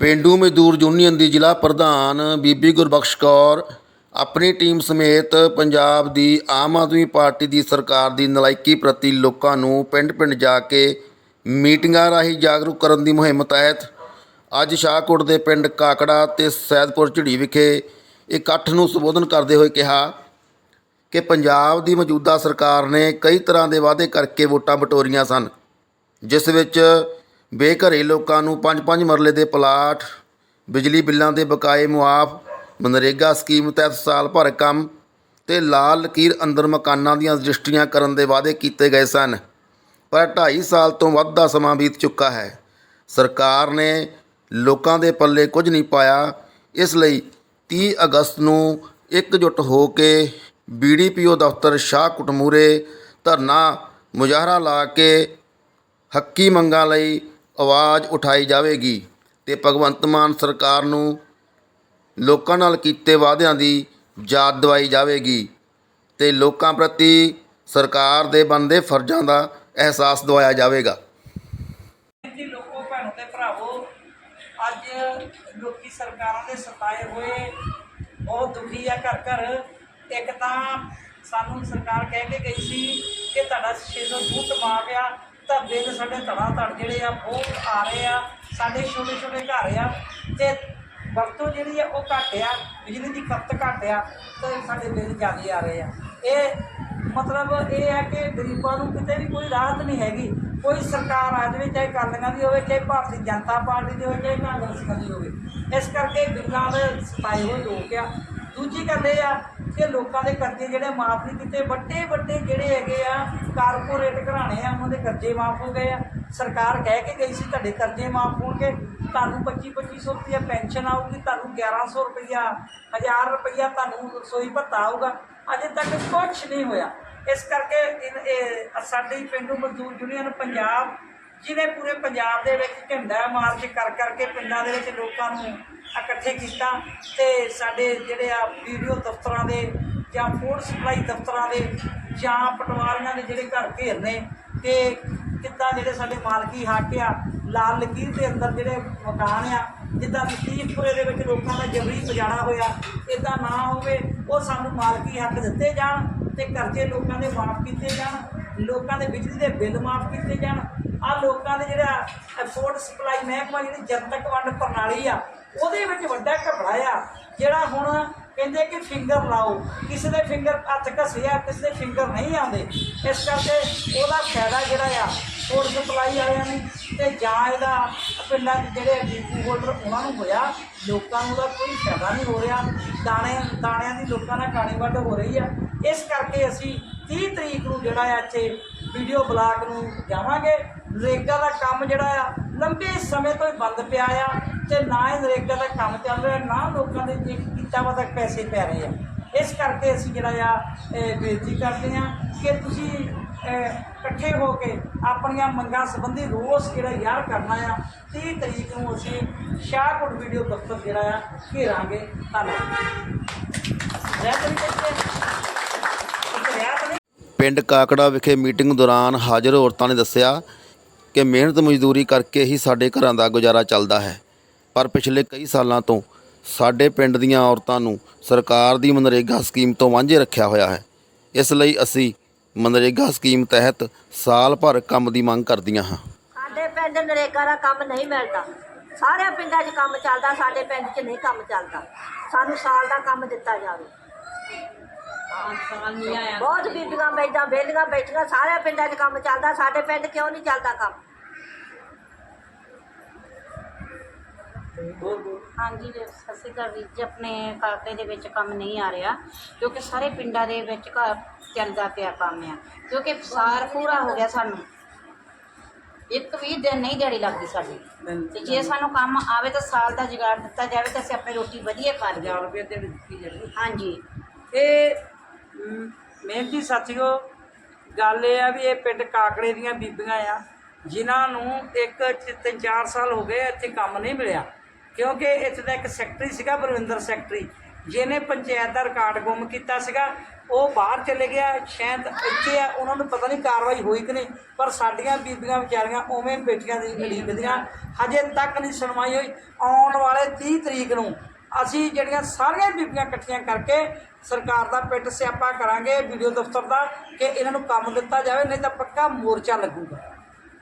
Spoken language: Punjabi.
ਪੇਂਡੂ ਮਜ਼ਦੂਰ ਯੂਨੀਅਨ ਦੀ ਜ਼ਿਲ੍ਹਾ ਪ੍ਰਧਾਨ ਬੀਬੀ ਗੁਰਬਖਸ਼ ਕੌਰ, ਆਪਣੀ ਟੀਮ ਸਮੇਤ ਪੰਜਾਬ ਦੀ ਆਮ ਆਦਮੀ ਪਾਰਟੀ ਦੀ ਸਰਕਾਰ ਦੀ ਨਲਾਇਕੀ ਪ੍ਰਤੀ ਲੋਕਾਂ ਨੂੰ ਪਿੰਡ-ਪਿੰਡ ਜਾ ਕੇ ਮੀਟਿੰਗਾਂ ਰਾਹੀਂ ਜਾਗਰੂਕ ਕਰਨ ਦੀ ਮੁਹਿੰਮ ਤਹਿਤ ਅੱਜ ਸ਼ਾਹਕੋਟ ਦੇ ਪਿੰਡ ਕਾਕੜਾ ਤੇ ਸੈਦਪੁਰ ਝਿੜੀ ਵਿਖੇ ਇਕੱਠ ਨੂੰ ਸੰਬੋਧਨ ਕਰਦੇ ਹੋਏ ਕਿਹਾ ਕਿ ਪੰਜਾਬ ਦੀ ਮੌਜੂਦਾ ਸਰਕਾਰ ਨੇ ਕਈ ਤਰ੍ਹਾਂ ਦੇ ਵਾਅਦੇ ਕਰਕੇ ਵੋਟਾਂ ਬਟੋਰੀਆਂ ਸਨ, ਜਿਸ ਵਿੱਚ ਬੇਘਰੇ ਲੋਕਾਂ ਨੂੰ ਪੰਜ ਪੰਜ ਮਰਲੇ ਦੇ ਪਲਾਟ, ਬਿਜਲੀ ਬਿੱਲਾਂ ਦੇ ਬਕਾਏ ਮੁਆਫ, ਮਨਰੇਗਾ ਸਕੀਮ ਤਹਿਤ ਸਾਲ ਭਰ ਕੰਮ ਤੇ ਲਾਲ ਲਕੀਰ ਅੰਦਰ ਮਕਾਨਾਂ ਦੀਆਂ ਰਜਿਸਟਰੀਆਂ ਕਰਨ ਦੇ ਵਾਅਦੇ ਕੀਤੇ ਗਏ ਸਨ। ਪਰ 2.5 ਸਾਲ ਤੋਂ ਵੱਧ ਦਾ ਸਮਾਂ ਬੀਤ ਚੁੱਕਾ ਹੈ। ਸਰਕਾਰ ਨੇ ਲੋਕਾਂ ਦੇ ਪੱਲੇ ਕੁਝ ਨਹੀਂ ਪਾਇਆ। ਇਸ ਲਈ 30 ਅਗਸਤ ਨੂੰ ਇਕਜੁੱਟ ਹੋ ਕੇ ਬੀਡੀਪੀਓ ਦਫ਼ਤਰ ਸ਼ਾਹ ਕੁਟਮੂਰੇ ਧਰਨਾ ਮੁਜ਼ਾਹਰਾ ਲਾ ਕੇ ਹੱਕੀ ਮੰਗਾਂ ਲਈ ਆਵਾਜ਼ ਉਠਾਈ ਜਾਵੇਗੀ ਤੇ ਭਗਵੰਤ ਮਾਨ ਸਰਕਾਰ ਨੂੰ ਲੋਕਾਂ ਨਾਲ ਕੀਤੇ ਵਾਅਦਿਆਂ ਦੀ ਯਾਦ ਦਿਵਾਈ ਜਾਵੇਗੀ ਤੇ ਲੋਕਾਂ ਪ੍ਰਤੀ ਸਰਕਾਰ ਦੇ ਬਣਦੇ ਫਰਜ਼ਾਂ ਦਾ ਅਹਿਸਾਸ ਦਿਵਾਇਆ ਜਾਵੇਗਾ। ਜੀ ਲੋਕੋ, ਭੈਣੋ ਤੇ ਭਰਾਵੋ, ਅੱਜ ਲੋਕੀ ਸਰਕਾਰਾਂ ਦੇ ਸਤਾਏ ਹੋਏ ਬਹੁਤ ਦੁਖੀ ਆ ਘਰ ਘਰ। ਇੱਕ ਤਾਂ ਸਾਨੂੰ ਸਰਕਾਰ ਕਹਿ ਕੇ ਗਈ ਸੀ ਕਿ ਤੁਹਾਡਾ 600 ਫੁੱਟ ਮਾਫ ਆ ਤਾਂ ਬਿੱਲ ਸਾਡੇ ਧੜਾ ਧੜ ਜਿਹੜੇ ਆ, ਬਹੁਤ ਆ ਰਹੇ ਆ, ਸਾਡੇ ਛੋਟੇ ਛੋਟੇ ਘਰ ਆ। ਤੇ ਵਰਤੋਂ ਜਿਹੜੀ ਆ, ਉਹ ਘੱਟ ਆ, ਬਿਜਲੀ ਦੀ ਖਪਤ ਘੱਟ ਆ, ਤੇ ਸਾਡੇ ਬਿੱਲ ਜ਼ਿਆਦਾ ਆ ਰਹੇ ਆ। ਇਹ ਮਤਲਬ ਇਹ ਹੈ ਕਿ ਗਰੀਬਾਂ ਨੂੰ ਕਿਤੇ ਵੀ ਕੋਈ ਰਾਹਤ ਨਹੀਂ ਹੈਗੀ। ਕੋਈ ਸਰਕਾਰ ਆ ਜਾਵੇ, ਚਾਹੇ ਕਾਲੀਆਂ ਦੀ ਹੋਵੇ, ਚਾਹੇ ਭਾਰਤੀ ਜਨਤਾ ਪਾਰਟੀ ਦੀ ਹੋਵੇ, ਚਾਹੇ ਕਾਂਗਰਸ ਦੀ ਹੋਵੇ। ਇਸ ਕਰਕੇ ਬਿੱਲਾਂ ਦੇ ਸਤਾਏ ਹੋਏ ਲੋਕ ਆ। ਦੂਜੀ ਗੱਲ ਇਹ ਆ ਕਿ ਲੋਕਾਂ ਦੇ ਕਰਜ਼ੇ ਜਿਹੜੇ ਮਾਫ ਨਹੀਂ ਕੀਤੇ, ਵੱਡੇ ਵੱਡੇ ਜਿਹੜੇ ਹੈਗੇ ਆ ਕਾਰਪੋਰੇਟ ਘਰਾਣੇ ਆ, ਉਹਨਾਂ ਦੇ ਕਰਜ਼ੇ ਮਾਫ ਹੋ ਗਏ ਆ। ਸਰਕਾਰ ਕਹਿ ਕੇ ਗਈ ਸੀ ਤੁਹਾਡੇ ਕਰਜ਼ੇ ਮਾਫ ਹੋਣਗੇ, ਤੁਹਾਨੂੰ 25 2500 ਰੁਪਇਆ ਪੈਨਸ਼ਨ ਆਊਗੀ, ਤੁਹਾਨੂੰ 1100 ਰੁਪਇਆ 1000 ਰੁਪਇਆ ਤੁਹਾਨੂੰ ਰਸੋਈ ਭੱਤਾ ਆਊਗਾ। ਅਜੇ ਤੱਕ ਕੁਝ ਨਹੀਂ ਹੋਇਆ। ਇਸ ਕਰਕੇ ਸਾਡੇ ਇਹ ਪਿੰਡੂ ਮਜ਼ਦੂਰ ਯੂਨੀਅਨ ਪੰਜਾਬ, ਜਿਹਨੇ ਪੂਰੇ ਪੰਜਾਬ ਦੇ ਵਿੱਚ ਝੰਡਾ ਮਾਰਚ ਕਰ ਕਰਕੇ ਪਿੰਡਾਂ ਦੇ ਵਿੱਚ ਲੋਕਾਂ ਨੂੰ ਇਕੱਠੇ ਕੀਤਾ ਤੇ ਸਾਡੇ ਜਿਹੜੇ ਆ ਵੀਡੀਓ ਦਫ਼ਤਰਾਂ ਦੇ ਜਾਂ ਫੂਡ ਸਪਲਾਈ ਦਫ਼ਤਰਾਂ ਦੇ ਜਾਂ ਪਟਵਾਰੀਆਂ ਦੇ ਜਿਹੜੇ ਘਰ ਘੇਰਨੇ ਤੇ ਕਿੱਦਾਂ ਜਿਹੜੇ ਸਾਡੇ ਮਾਲਕੀ ਹੱਕ ਆ, ਲਾਲ ਲਕੀਰ ਦੇ ਅੰਦਰ ਜਿਹੜੇ ਮਕਾਨ ਆ, ਜਿੱਦਾਂ ਲਤੀਫਪੁਰੇ ਦੇ ਵਿੱਚ ਲੋਕਾਂ ਦਾ ਜਬਰੀ ਉਜਾੜਾ ਹੋਇਆ ਇਦਾਂ ਨਾ ਹੋਵੇ, ਉਹ ਸਾਨੂੰ ਮਾਲਕੀ ਹੱਕ ਦਿੱਤੇ ਜਾਣ ਤੇ ਕਰਜ਼ੇ ਲੋਕਾਂ ਦੇ ਮਾਫ ਕੀਤੇ ਜਾਣ, ਲੋਕਾਂ ਦੇ ਬਿਜਲੀ ਦੇ ਬਿੱਲ ਮਾਫ ਕੀਤੇ ਜਾਣ। ਆ ਲੋਕਾਂ ਦੇ ਜਿਹੜਾ ਫੂਡ ਸਪਲਾਈ ਮਹਿਕਮਾ, ਜਿਹੜੀ ਜਨਤਕ ਵੰਡ ਪ੍ਰਣਾਲੀ ਆ ਉਹਦੇ ਵਿੱਚ ਵੱਡਾ ਘਪਲਾ ਆ, ਜਿਹੜਾ ਹੁਣ ਕਹਿੰਦੇ ਕਿ ਫਿੰਗਰ ਲਾਓ। ਕਿਸੇ ਦੇ ਫਿੰਗਰ ਹੱਥ ਘਸਿਆ ਕਿਸੇ ਦੇ ਫਿੰਗਰ ਨਹੀਂ ਆਉਂਦੇ। ਇਸ ਕਰਕੇ ਉਹਦਾ ਫਾਇਦਾ ਜਿਹੜਾ ਆ ਫੂਡ ਸਪਲਾਈ ਵਾਲਿਆਂ ਨੂੰ ਤੇ ਜਾਂ ਇਹਦਾ ਪਿੰਡਾਂ 'ਚ ਜਿਹੜੇ ਡੀਪੂ ਹੋਲਡਰ ਉਹਨਾਂ ਨੂੰ ਹੋਇਆ। ਲੋਕਾਂ ਨੂੰ ਉਹਦਾ ਕੋਈ ਫਾਇਦਾ ਨਹੀਂ ਹੋ ਰਿਹਾ। ਦਾਣੇ, ਦਾਣਿਆਂ ਦੀ ਲੋਕਾਂ ਨਾਲ ਕਾਣੀ ਵੱਢ ਹੋ ਰਹੀ ਆ। ਇਸ ਕਰਕੇ ਅਸੀਂ 30 ਤਰੀਕ ਨੂੰ ਜਿਹੜਾ ਆ, ਇੱਥੇ ਵੀਡੀਓ ਬਲਾਕ ਨੂੰ ਜਾਵਾਂਗੇ। ਨਰੇਗਾ ਦਾ ਕੰਮ ਜਿਹੜਾ ਆ, ਲੰਬੇ ਸਮੇਂ ਤੋਂ ਹੀ ਬੰਦ ਪਿਆ ਆ। ਤੇ ਨਾ ਹੀ ਨਰੇਗਾ ਦਾ ਕੰਮ ਚੱਲ ਰਿਹਾ, ਨਾ ਲੋਕਾਂ ਦੇ ਜੇ ਕੀਤਾ ਵਾ ਤੱਕ ਪੈਸੇ ਪੈ ਰਹੇ ਆ। ਇਸ ਕਰਕੇ ਅਸੀਂ ਜਿਹੜਾ ਆ ਬੇਨਤੀ ਕਰਦੇ ਆ ਕਿ ਤੁਸੀਂ ਇਕੱਠੇ ਹੋ ਕੇ ਆਪਣੀਆਂ ਮੰਗਾਂ ਸੰਬੰਧੀ ਰੋਸ ਜਿਹੜਾ ਯਾਰ ਕਰਨਾ ਆ 30 ਤਰੀਕ ਨੂੰ ਅਸੀਂ ਸ਼ਾਹਕੋਟ ਵੀਡੀਓ ਦਫ਼ਤਰ ਜਿਹੜਾ ਆ, ਘੇਰਾਂਗੇ। ਧੰਨਵਾਦ। ਪਿੰਡ ਕਾਕੜਾ ਵਿਖੇ ਮੀਟਿੰਗ ਦੌਰਾਨ ਹਾਜ਼ਰ ਔਰਤਾਂ ਨੇ ਦੱਸਿਆ ਕਿ ਮਿਹਨਤ ਮਜ਼ਦੂਰੀ ਕਰਕੇ ਹੀ ਸਾਡੇ ਘਰਾਂ ਦਾ ਗੁਜ਼ਾਰਾ ਚੱਲਦਾ ਹੈ। ਪਰ ਪਿਛਲੇ ਕਈ ਸਾਲਾਂ ਤੋਂ ਸਾਡੇ ਪਿੰਡ ਦੀਆਂ ਔਰਤਾਂ ਨੂੰ ਸਰਕਾਰ ਦੀ ਮਨਰੇਗਾ ਸਕੀਮ ਤੋਂ ਵਾਂਝੇ ਰੱਖਿਆ ਹੋਇਆ ਹੈ। ਇਸ ਲਈ ਅਸੀਂ ਮਨਰੇਗਾ ਸਕੀਮ ਤਹਿਤ ਸਾਲ ਭਰ ਕੰਮ ਦੀ ਮੰਗ ਕਰਦੀਆਂ ਹਾਂ। ਸਾਡੇ ਪਿੰਡ ਨਰੇਗਾ ਦਾ ਕੰਮ ਨਹੀਂ ਮਿਲਦਾ। ਸਾਰੇ ਪਿੰਡਾਂ 'ਚ ਕੰਮ ਚੱਲਦਾ ਸਾਡੇ ਪਿੰਡ 'ਚ ਨਹੀਂ ਕੰਮ ਚੱਲਦਾ। ਸਾਨੂੰ ਸਾਲ ਦਾ ਕੰਮ ਦਿੱਤਾ ਜਾਵੇ। ਬਹੁਤ ਬੀਬੀਆਂ ਬੈਠਾਂ ਬੈਠੀਆਂ ਸਾਰੇ ਪਿੰਡਾਂ 'ਚ ਕੰਮ ਚੱਲਦਾ ਸਾਡੇ ਪਿੰਡ ਕਿਉਂ ਨਹੀਂ ਚੱਲਦਾ ਕੰਮ? ਹਾਂਜੀ ਜੀ, ਸਤਿ ਸ਼੍ਰੀ ਅਕਾਲ ਵੀਰ ਜੀ ਆਪਣੇ ਕਾਕੇ ਦੇ ਵਿੱਚ ਕੰਮ ਨਹੀਂ ਆ ਰਿਹਾ ਕਿਉਂਕਿ ਸਾਰੇ ਪਿੰਡਾਂ ਦੇ ਵਿੱਚ ਘਰ ਚੱਲਦਾ ਪਿਆ ਕੰਮ ਆ ਕਿਉਂਕਿ ਸਾਲ ਪੂਰਾ ਹੋ ਗਿਆ ਸਾਨੂੰ। ਇੱਕ ਵੀ ਦਿਨ ਨਹੀਂ ਦਿਹਾੜੀ ਲੱਗਦੀ ਸਾਡੀ। ਤੇ ਜੇ ਸਾਨੂੰ ਕੰਮ ਆਵੇ ਤਾਂ ਸਾਲ ਦਾ ਜੁਗਾੜ ਦਿੱਤਾ ਜਾਵੇ ਤਾਂ ਅਸੀਂ ਆਪਣੀ ਰੋਟੀ ਵਧੀਆ ਖਾ ਲਈਏ। 1000 ਰੁਪਏ ਦੇ ਦਿੱਤੀ ਜਾਂਦੀ ਹਾਂਜੀ। ਇਹ ਮ, ਮਿਹਨਤੀ ਸਾਥੀਓ ਗੱਲ ਇਹ ਆ ਵੀ ਇਹ ਪਿੰਡ ਕਾਕੜੇ ਦੀਆਂ ਬੀਬੀਆਂ ਆ ਜਿਨ੍ਹਾਂ ਨੂੰ ਇੱਕ ਚ- ਤਿੰਨ ਚਾਰ ਸਾਲ ਹੋ ਗਏ ਇੱਥੇ ਕੰਮ ਨਹੀਂ ਮਿਲਿਆ। ਕਿਉਂਕਿ ਇੱਥੇ ਦਾ ਇੱਕ ਸੈਕਟਰੀ ਸੀਗਾ, ਬਲਵਿੰਦਰ ਸੈਕਟਰੀ ਜਿਹਨੇ ਪੰਚਾਇਤ ਦਾ ਰਿਕਾਰਡ ਗੁੰਮ ਕੀਤਾ ਸੀਗਾ। ਉਹ ਬਾਹਰ ਚਲੇ ਗਿਆ, ਸ਼ਾਇਦ ਇੱਥੇ ਆ, ਉਹਨਾਂ ਨੂੰ ਪਤਾ ਨਹੀਂ ਕਾਰਵਾਈ ਹੋਈ ਕਿ ਨਹੀਂ, ਪਰ ਸਾਡੀਆਂ ਬੀਬੀਆਂ ਵਿਚਾਰੀਆਂ ਉਵੇਂ ਬੇਟੀਆਂ ਦੀ ਉਡੀਕਦੀਆਂ ਹਜੇ ਤੱਕ ਨਹੀਂ ਸੁਣਵਾਈ ਹੋਈ। ਆਉਣ ਵਾਲੇ 30 ਤਰੀਕ ਨੂੰ ਅਸੀਂ ਜਿਹੜੀਆਂ ਸਾਰੀਆਂ ਬੀਬੀਆਂ ਇਕੱਠੀਆਂ ਕਰਕੇ ਸਰਕਾਰ ਦਾ ਪਿੱਟ ਸਿਆਪਾ ਕਰਾਂਗੇ, ਵੀਡੀਓ ਦਫ਼ਤਰ ਦਾ, ਕਿ ਇਹਨਾਂ ਨੂੰ ਕੰਮ ਦਿੱਤਾ ਜਾਵੇ, ਨਹੀਂ ਤਾਂ ਪੱਕਾ ਮੋਰਚਾ ਲੱਗੂਗਾ।